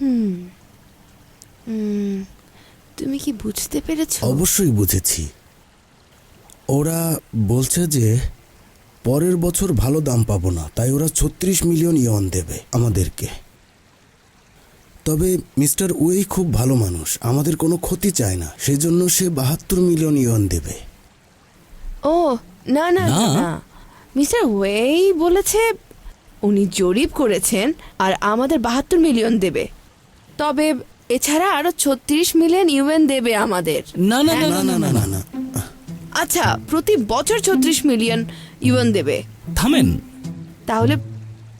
হুম। তুমি কি বুঝতে পেরেছ? অবশ্যই বুঝেছি। ওরা বলছে যে পরের বছর ভালো দাম পাবো না তাই ওরা ছত্রিশ মিলিয়ন ইয়ন দেবে আমাদেরকে। তবে মিস্টার ওয়েই খুব ভালো মানুষ আমাদের কোনো ক্ষতি চায় না সেজন্য সে বাহাত্তর মিলিয়ন ইয়ন দেবে। ও না না না না? মিস্টার ওয়েই বলেছে উনি জরিপ করেছেন আর আমাদের বাহাত্তর মিলিয়ন দেবে। তবে এছাড়া আরও ছত্রিশ মিলিয়ন ইউএন দেবে আমাদের। না না না না না না না না আচ্ছা প্রতি বছর ছত্রিশ মিলিয়ন ইউএন দেবে। থামেন। তাহলে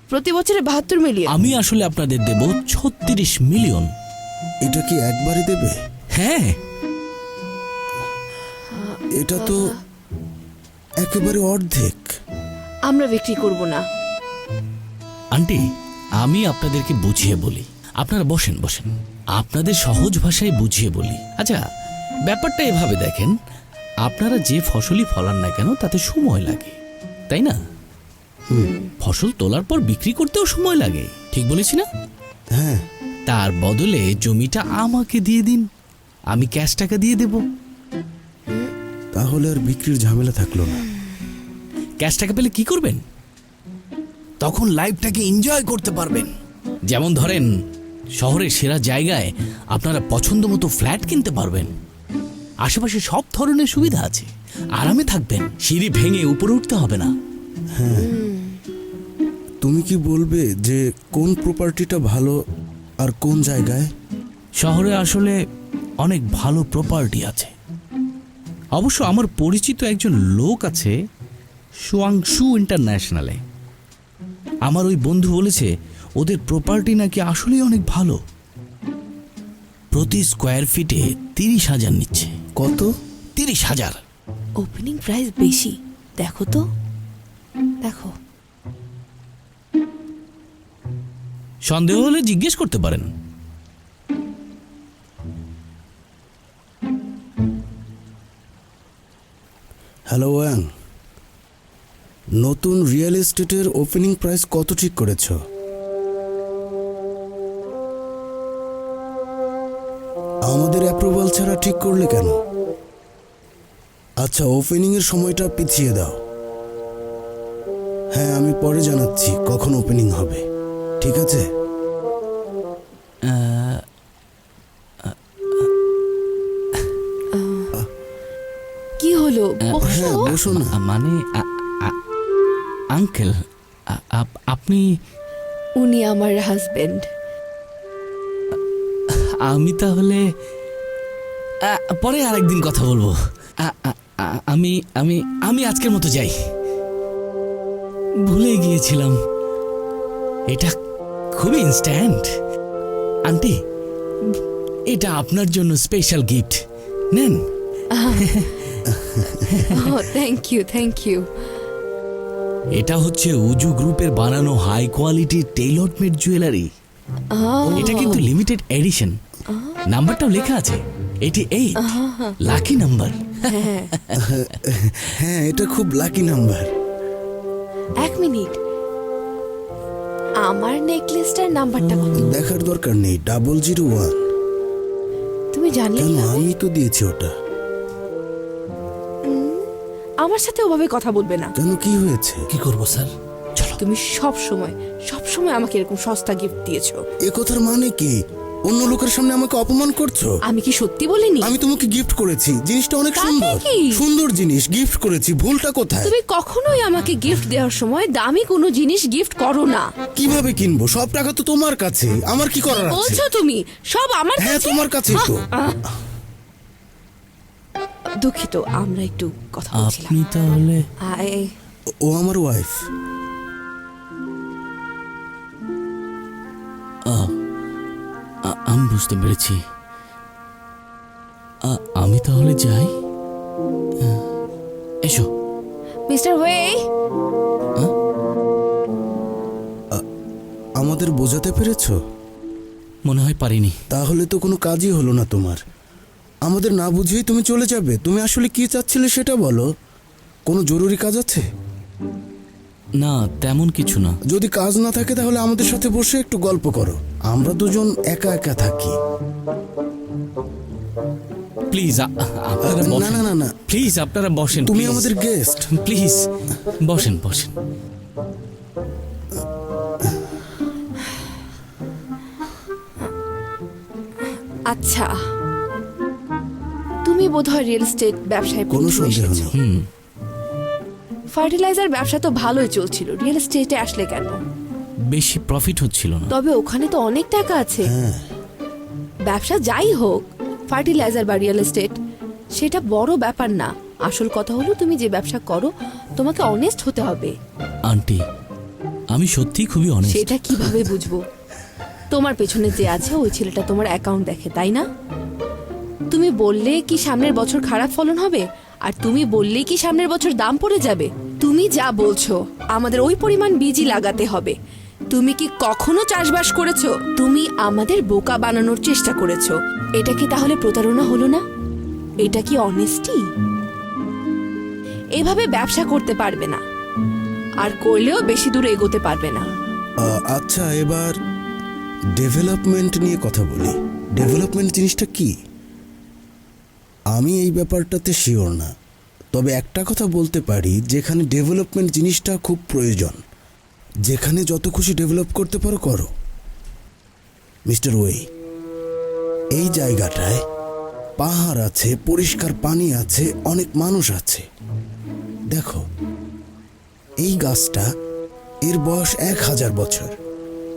প্রতি বছরে বাহাত্তর মিলিয়ন। আমি আসলে আপনাদের দেব ছত্রিশ মিলিয়ন। এটা কি একবারে দেবে? হ্যাঁ। এটা তো একেবারে অর্ধেক। আমরা বিক্রি করব না। আন্টি আমি আপনাদেরকে বুঝিয়ে বলি। আপনারা বসেন বসেন। আপনাদের সহজ ভাষায় বুঝিয়ে বলি। আচ্ছা ব্যাপারটা এভাবে দেখেন আপনারা যে ফসলই ফলান না কেন তাতে সময় লাগে তাই না? ফসল তোলার পর বিক্রি করতেও সময় লাগে ঠিক বলেছি না? হ্যাঁ। তার বদলে জমিটা আমাকে দিয়ে দিন আমি ক্যাশ টাকা দিয়ে দেব। তাহলে আর বিক্রির ঝামেলা থাকল না। ক্যাশ টাকা পেলে কি করবেন? তখন লাইফটাকে এনজয় করতে পারবেন। যেমন ধরেন শহরের সেরা জায়গায় আপনারা পছন্দ মতো ফ্ল্যাট কিনতে পারবেন। আশেপাশে সব ধরনের সুবিধা আছে। আরামে থাকবেন সিঁড়ি ভেঙে উপরে উঠতে হবে না। হ্যাঁ। তুমি কি বলবে যে কোন প্রপার্টিটা ভালো আর কোন জায়গায়? শহরে আসলে অনেক ভালো প্রপার্টি আছে। অবশ্য আমার পরিচিত একজন লোক আছে সুয়াংশু ইন্টারন্যাশনালে। আমার ওই বন্ধু বলেছে ওদের প্রপার্টি নাকি আসলেই অনেক ভালো। প্রতি স্কোয়ার ফিটে তিরিশ হাজার নিচ্ছে। কত? তিরিশ হাজার। ওপেনিং প্রাইস বেশি। দেখো তো। দেখো। সন্দেহ হলে জিজ্ঞেস করতে পারেন। হ্যালো ওয়াং নতুন রিয়েল এস্টেটের ওপেনিং প্রাইস কত ঠিক করেছ? ঠিক করলে কেন? আচ্ছা ওপেনিং এর সময়টা পিছিয়ে দাও। হ্যাঁ আমি পরে জানাচ্ছি কখন ওপেনিং হবে। ঠিক আছে? কি হলো? হ্যাঁ বসো। না। মানে আঙ্কেল আপ- আপনি উনি আমার হাজবেন্ড আমি তাহলে পরে আরেকদিন কথা বলব। আমি আমি আমি আজকের মতো যাই। ভুলে গিয়েছিলাম। এটা খুবই ইনস্ট্যান্ট আন্টি এটা আপনার জন্য স্পেশাল গিফট নেন। থ্যাংক ইউ থ্যাংক ইউ এটা হচ্ছে উজু গ্রুপের বানানো high quality tailor made jewellery এটা কিন্তু লিমিটেড এডিশন নাম্বারটাও লেখা আছে। এটি এই লাকি নাম্বার হ্যাঁ এটা খুব লাকি নাম্বার এক মিনিট। আমার নেকলেসটার নাম্বারটা কত দেখার দরকার নেই ডাবল জিরো ওয়ান তুমি জানলে কেন? আমি তো দিয়েছি ওটা। আমার সাথে ওভাবে কথা বলবে না। কেন কি হয়েছে? কি করব স্যার? চলো। তুমি সব সময় সব সময় আমাকে এরকম সস্তা গিফট দিয়েছ। এ কথার মানে কি? অন্য লোকের সামনে আমাকে অপমান করছ? আমি কি সত্যি বলিনি? আমি তোমাকে গিফট করেছি। জিনিসটা অনেক তাতে সুন্দর। কি? সুন্দর জিনিস গিফট করেছি। ভুলটা কোথায়? তুমি কখনোই আমাকে গিফট দেওয়ার সময় দামি কোনো জিনিস গিফট করো না। কীভাবে কিনবো? সব টাকা তো তোমার কাছে। আমার কি করার আছে? বলছো তুমি? সব আমার হ্যাঁ কাছে? তোমার কাছেই তো। দুঃখিত আমরা একটু কথা বলছিলাম। আপনি তাহলে আয়, ও আমার ওয়াইফ আ- আ- আমি বুঝতে পেরেছি। আমি তাহলে যাই? এসো। মিস্টার ওয়ে আমাদের বোঝাতে পেরেছ? মনে হয় পারিনি। তাহলে তো কোনো কাজই হলো না তোমার। আমাদের না বুঝেই তুমি চলে যাবে। তুমি আসলে কি চাচ্ছিলে সেটা বলো। কোনো জরুরি কাজ আছে? না তেমন কিছু না। যদি কাজ না থাকে তাহলে আমাদের সাথে বসে একটু গল্প করো। আমরা দুজন একা একা থাকি। প্লিজ আপনারা না, না, না, না। প্লিজ আপনারা বসেন তুমি আমাদের গেস্ট প্লিজ বসেন বসেন। আচ্ছা। তুমি বোধহয় রিয়েল এস্টেট ব্যবসায় কোনো সন্দেহ নেই। হুম। ফার্টিলাইজার ব্যবসা তো ভালোই চলছিল। রিয়েল এস্টেটে আসলে কেন? বেশি প্রফিট হচ্ছিল না। তবে ওখানে তো অনেক টাকা আছে। হ্যাঁ। ব্যবসা যাই হোক ফার্টিলাইজার বা রিয়েল এস্টেট সেটা বড় ব্যাপার না। আসল কথা হলো তুমি যে ব্যবসা করো তোমাকে অনেস্ট হতে হবে। আন্টি আমি সত্যি খুবই অনেক সেটা কীভাবে বুঝব? তোমার পেছনে যে আছে ওই ছেলেটা তোমার অ্যাকাউন্ট দেখে তাই না? তুমি বললে কি সামনের বছর খারাপ ফলন হবে? আর তুমি বললেই কি সামনের বছর দাম পড়ে যাবে? তুমি যা বলছো আমাদের ওই পরিমাণ বীজই লাগাতে হবে। তুমি কি কখনো চাষবাস করেছ? তুমি আমাদের বোকা বানানোর চেষ্টা করেছ। এটা কি তাহলে প্রতারণা হলো না? এটা কি অনেস্টি এভাবে ব্যবসা করতে পারবে না। আর করলেও বেশি দূর এগোতে পারবে না। আচ্ছা এবার ডেভেলপমেন্ট নিয়ে কথা বলি। ডেভেলপমেন্ট জিনিসটা কি? আমি এই ব্যাপারটাতে শিওর না। তবে একটা কথা বলতে পারি, যেখানে ডেভেলপমেন্ট জিনিসটা খুব প্রয়োজন। যেখানে যত খুশি ডেভেলপ করতে পারো, করো। মিস্টার ওয়ে, এই জায়গাটায় পাহাড় আছে, পরিষ্কার পানি আছে, অনেক মানুষ আছে। দেখো, এই গাছটা এর বয়স এক হাজার বছর।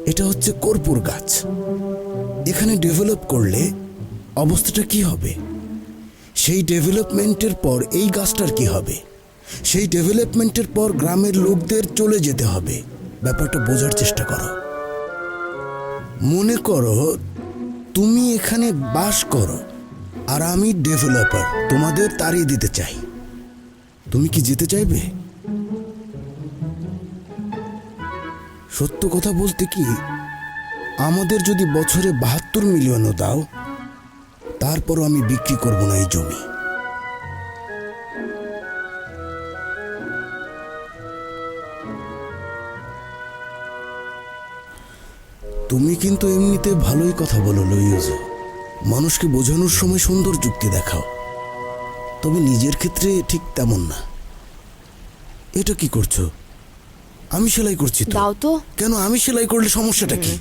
এটা হচ্ছে কর্পূর গাছ। এখানে ডেভেলপ করলে অবস্থাটা কি হবে? সেই ডেভেলপমেন্টের পর এই গাছটার কি হবে? সেই ডেভেলপমেন্টের পর গ্রামের লোকদের চলে যেতে হবে। ব্যাপারটা বোঝার চেষ্টা করো। মনে করো, তুমি এখানে বাস করো, আর আমি ডেভেলপার, তোমাদের তাড়িয়ে দিতে চাই। তুমি কি যেতে চাইবে? সত্য কথা বলতে কি, আমাদের যদি বছরে বাহাত্তর মিলিয়নও দাও, তারপরও আমি বিক্রি করব না এই জমি। তুমি কিন্তু এমনিতে ভালোই কথা বলো লইউজো মানুষকে বোঝানোর সময় সুন্দর যুক্তি দেখাও। তবে নিজের ক্ষেত্রে ঠিক তেমন না। এটা কি করছ? আমি সেলাই করছি তো। দাও তো। কেন আমি সেলাই করলে সমস্যাটা কি?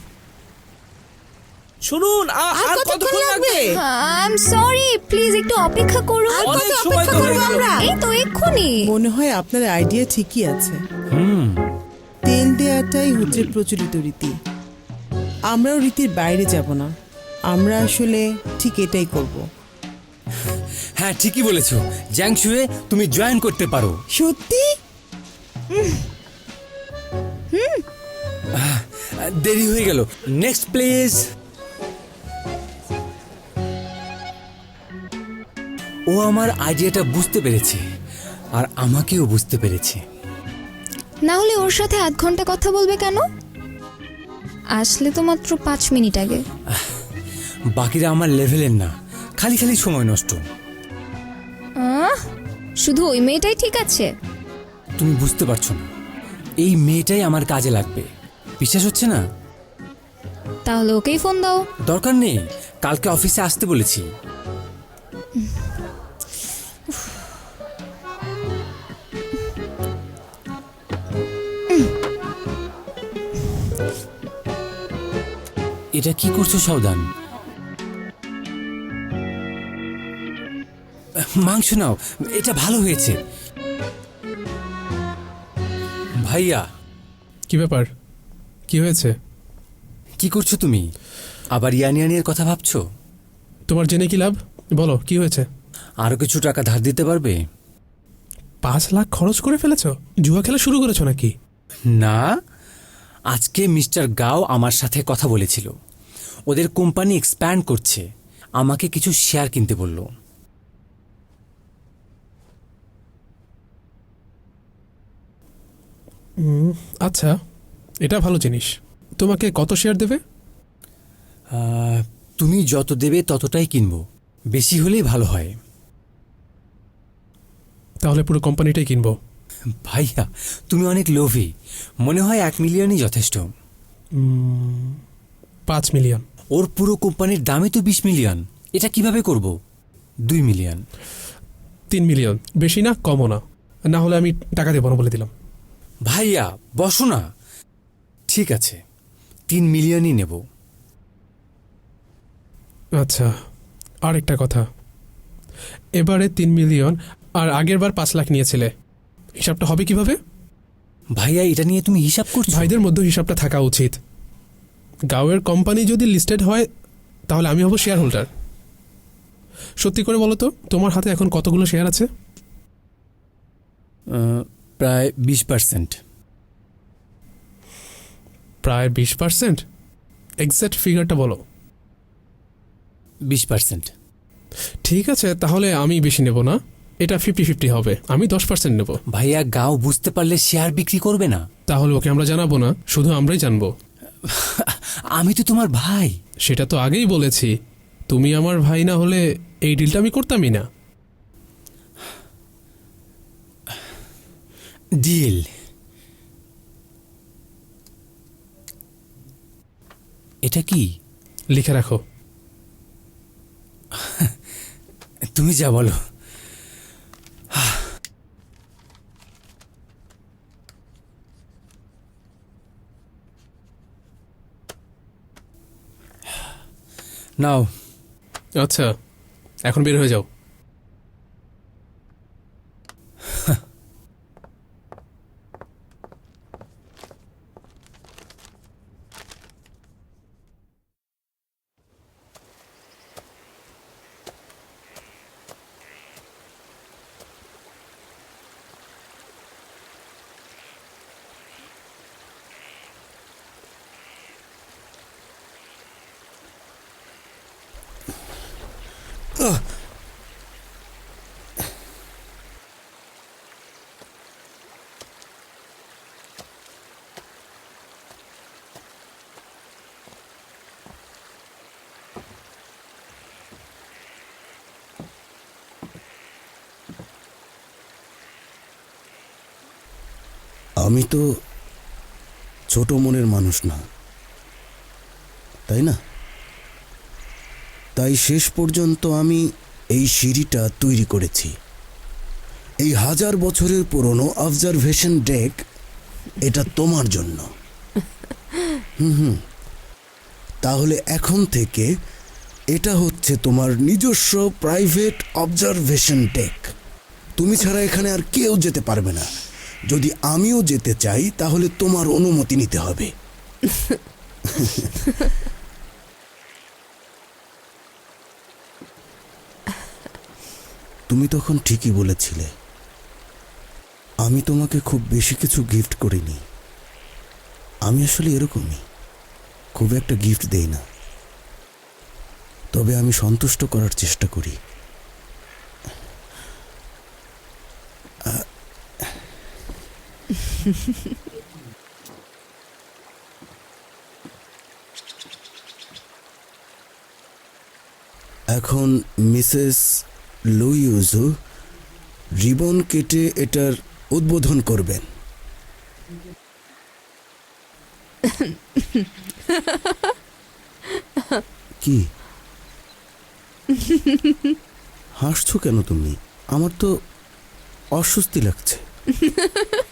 শুনুন আ- আর কতক্ষণ লাগবে? আই এম সরি প্লিজ একটু অপেক্ষা করুন। অনেক সময় তো হয়ে গেল। এই তো এক্ষুনি। মনে হয় আপনার আইডিয়া ঠিকই আছে। তেল দেওয়াটাই হচ্ছে প্রচলিত রীতি। আমরাও রীতির বাইরে যাব না। আমরা আসলে ঠিক এটাই করব। হ্যাঁ ঠিকই বলেছ। জ্যাংশুয়ে তুমি জয়েন করতে পারো। সত্যি? দেরি হয়ে গেল। নেক্সট প্লেস ও আমার আইডিয়াটা বুঝতে পেরেছে আর আমাকেও বুঝতে পেরেছে। না হলে ওর সাথে আধ ঘণ্টা কথা বলবে কেন? আসলে তো মাত্র পাঁচ মিনিট আগে। বাকিরা আমার লেভেলের না। খালি খালি সময় নষ্ট। আহ, শুধু ওই মেয়েটাই ঠিক আছে? তুমি বুঝতে পারছ না। এই মেয়েটাই আমার কাজে লাগবে। বিশ্বাস হচ্ছে না? তাহলে ওকেই ফোন দাও। দরকার নেই। কালকে অফিসে আসতে বলেছি। এটা কি করছ সাবধান? মাংস নাও এটা ভালো হয়েছে। ভাইয়া। কি ব্যাপার? কি হয়েছে? কি করছ তুমি? আবার ইয়ানিয়ানির কথা ভাবছ? তোমার জেনে কি লাভ? বলো কি হয়েছে? আরও কিছু টাকা ধার দিতে পারবে? পাঁচ লাখ খরচ করে ফেলেছো? জুয়া খেলা শুরু করেছ নাকি? না আজকে মিস্টার গাও আমার সাথে কথা বলেছিল। ওদের কোম্পানি এক্সপ্যান্ড করছে। আমাকে কিছু শেয়ার কিনতে বলল। আচ্ছা এটা ভালো জিনিস। তোমাকে কত শেয়ার দেবে? তুমি যত দেবে ততটাই কিনবো। বেশি হলেই ভালো হয়। তাহলে পুরো কোম্পানিটাই কিনবো। ভাইয়া তুমি অনেক লোভী। মনে হয় এক মিলিয়নই যথেষ্ট। পাঁচ মিলিয়ন। ওর পুরো কোম্পানির দামই তো বিশ মিলিয়ন। এটা কীভাবে করব? দুই মিলিয়ন। তিন মিলিয়ন। বেশি না কমও না। না হলে আমি টাকা দেবো না বলে দিলাম। ভাইয়া বসো না। ঠিক আছে তিন মিলিয়নই নেব। আচ্ছা আর একটা কথা। এবারে তিন মিলিয়ন আর আগের বার পাঁচ লাখ নিয়েছিলে। হিসাবটা হবে কীভাবে? ভাইয়া এটা নিয়ে তুমি হিসাব করছ? ভাইদের মধ্যে হিসাবটা থাকা উচিত। গাঁয়ের কোম্পানি যদি লিস্টেড হয় তাহলে আমি হব শেয়ার হোল্ডার সত্যি করে বলো তো তোমার হাতে এখন কতগুলো শেয়ার আছে? প্রায় বিশ পার্সেন্ট প্রায় বিশ পার্সেন্ট এক্স্যাক্ট ফিগারটা বলো। বিশ পার্সেন্ট ঠিক আছে তাহলে আমি বেশি নেব না। এটা ফিফটি ফিফটি হবে। আমি দশ পার্সেন্ট নেব। ভাইয়া গাও বুঝতে পারলে শেয়ার বিক্রি করবে না। তাহলে ওকে আমরা জানাব না শুধু আমরাই জানব। আমি তো তোমার ভাই। সেটা তো আগেই বলেছি। তুমি আমার ভাই না হলে এই ডিলটা আমি করতামই না। ডিল। এটা কি? লিখে রাখো। তুমি যা বলো। নাও। আচ্ছা এখন বের হয়ে যাও। আমি তো ছোট মনের মানুষ না, তাই না? তাই শেষ পর্যন্ত আমি এই সিঁড়িটা তৈরি করেছি। এই হাজার বছরের পুরনো অবজারভেশন ডেক এটা তোমার জন্য। হুম হুম। তাহলে এখন থেকে এটা হচ্ছে তোমার নিজস্ব প্রাইভেট অবজারভেশন ডেক তুমি ছাড়া এখানে আর কেউ যেতে পারবে না। যদি আমিও যেতে চাই, তাহলে তোমার অনুমতি নিতে হবে। তুমি তখন ঠিকই বলেছিলে। আমি তোমাকে খুব বেশি কিছু গিফট করিনি। আমি আসলে এরকমই। খুব একটা গিফট দেই না। তবে আমি সন্তুষ্ট করার চেষ্টা করি। এখন মিসেস লুইউজু রিবন কেটে এটার উদ্বোধন করবেন। কি? হাসছো কেন তুমি? আমার তো অস্বস্তি লাগছে।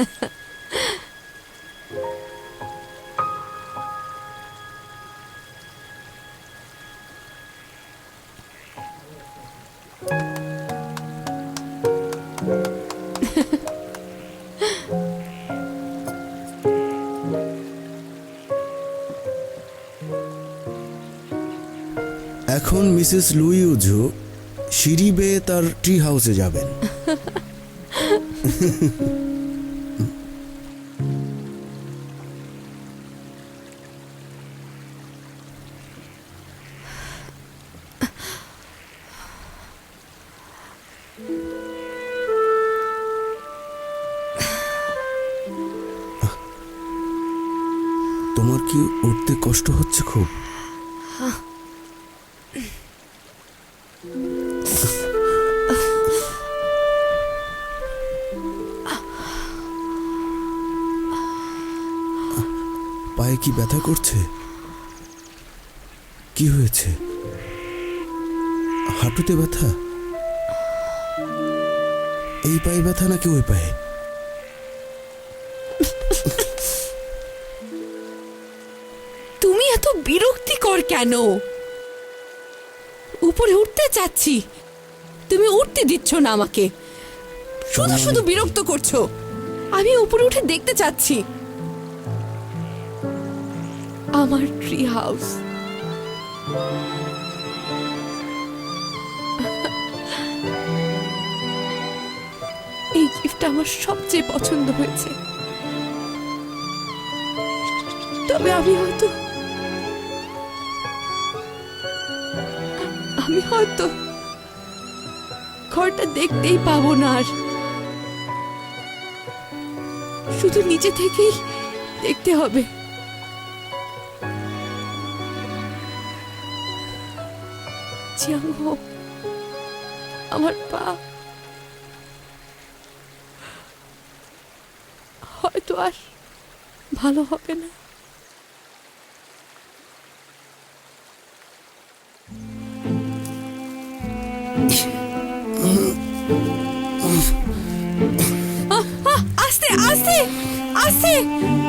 এখন মিসেস লুই লুইউজু সিঁড়ি বেয়ে তার ট্রি হাউসে যাবেন। কষ্ট হচ্ছে খুব। পায়ে কি ব্যথা করছে? কি হয়েছে? হাঁটুতে ব্যথা? এই পায়ে ব্যথা নাকি ওই পায়ে? কেন? উপরে উঠতে চাচ্ছি। তুমি উঠতে দিচ্ছ না আমাকে। শুধু শুধু বিরক্ত করছ। আমি উপরে উঠে দেখতে চাচ্ছি। আমার ট্রি হাউস এই গিফটটা আমার সবচেয়ে পছন্দ হয়েছে। তবে আমি হয়তো আমি হয়তো ঘরটা দেখতেই পাবো না আর। শুধু নিচে থেকেই দেখতে হবে আমার পা। হয়তো আর ভালো হবে না। আস্তে আস্তে আস্তে।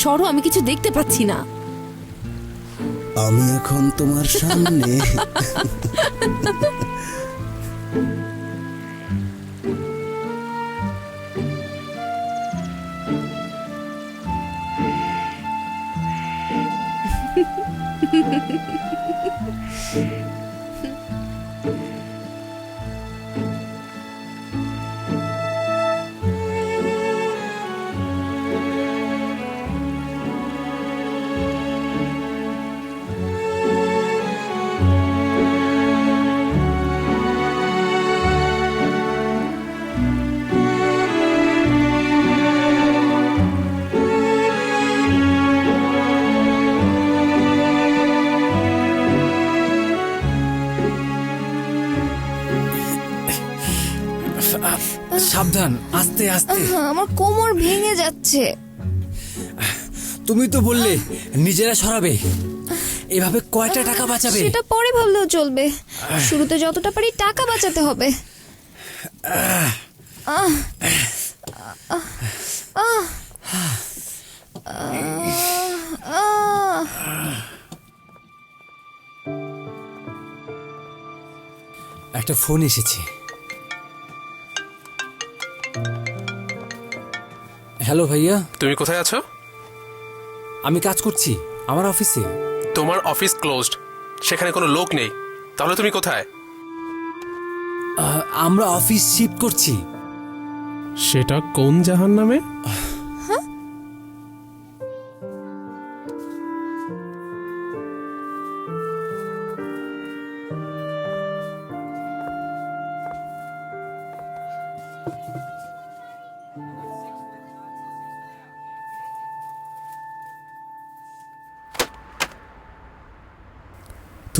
সরো আমি কিছু দেখতে পাচ্ছি না। আমি এখন তোমার সামনে। আস্তে আমার কোমর ভেঙে যাচ্ছে। তুমি তো বললে নিজেরা সরাবে। এভাবে কয়টা টাকা বাঁচাবে? সেটা পরে ভাবলেও চলবে। শুরুতে যতটা পারি টাকা বাঁচাতে হবে। একটা ফোন এসেছে। হ্যালো ভাইয়া। তুমি কোথায় আছো? আমি কাজ করছি আমার অফিসে। তোমার অফিস ক্লোজড সেখানে কোনো লোক নেই তাহলে তুমি কোথায়? আমরা অফিস শিফট করছি। সেটা কোন জাহান নামে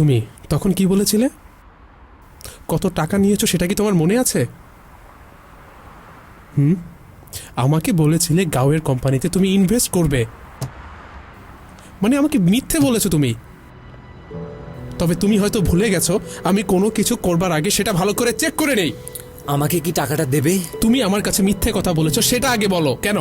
তুমি তখন কি বলেছিলে? কত টাকা নিয়েছো সেটা কি তোমার মনে আছে? হুম? আমাকে বলেছিলে গাওয়ের কোম্পানিতে তুমি ইনভেস্ট করবে। মানে আমাকে মিথ্যে বলেছ তুমি। তবে তুমি হয়তো ভুলে গেছো আমি কোনো কিছু করবার আগে সেটা ভালো করে চেক করে নেই। আমাকে কি টাকাটা দেবে? তুমি আমার কাছে মিথ্যে কথা বলেছ সেটা আগে বলো কেন?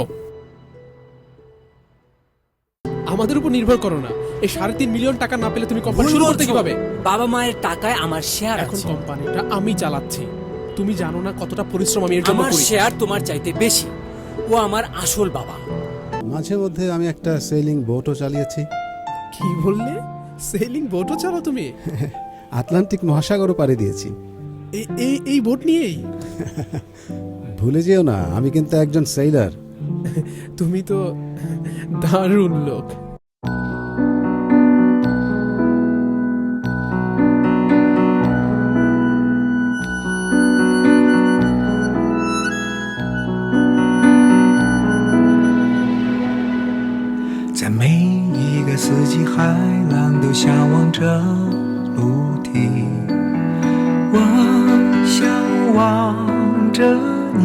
আমাদের উপর নির্ভর করো না। এই সাড়ে তিন মিলিয়ন টাকা না পেলে তুমি কোম্পানি শুরু করতে কীভাবে? বাবা মায়ের টাকায় আমার শেয়ার এখন আছে। কোম্পানিটা আমি চালাচ্ছি। তুমি জানো না কতটা পরিশ্রম আমি এর জন্য আমার করি। শেয়ার তোমার চাইতে বেশি। ও আমার আসল বাবা। মাঝে মধ্যে আমি একটা সেলিং বোটও চালিয়েছি। কি বললে? সেলিং বোটও চালাও তুমি? আটলান্টিক মহাসাগরও পাড়ি দিয়েছি। এই এই এই বোট নিয়েই? ভুলে যেও না আমি কিন্তু একজন সেইলার তুমি তো দারুণ লোক在每一个四季，海浪都向往着陆地。我向往着你，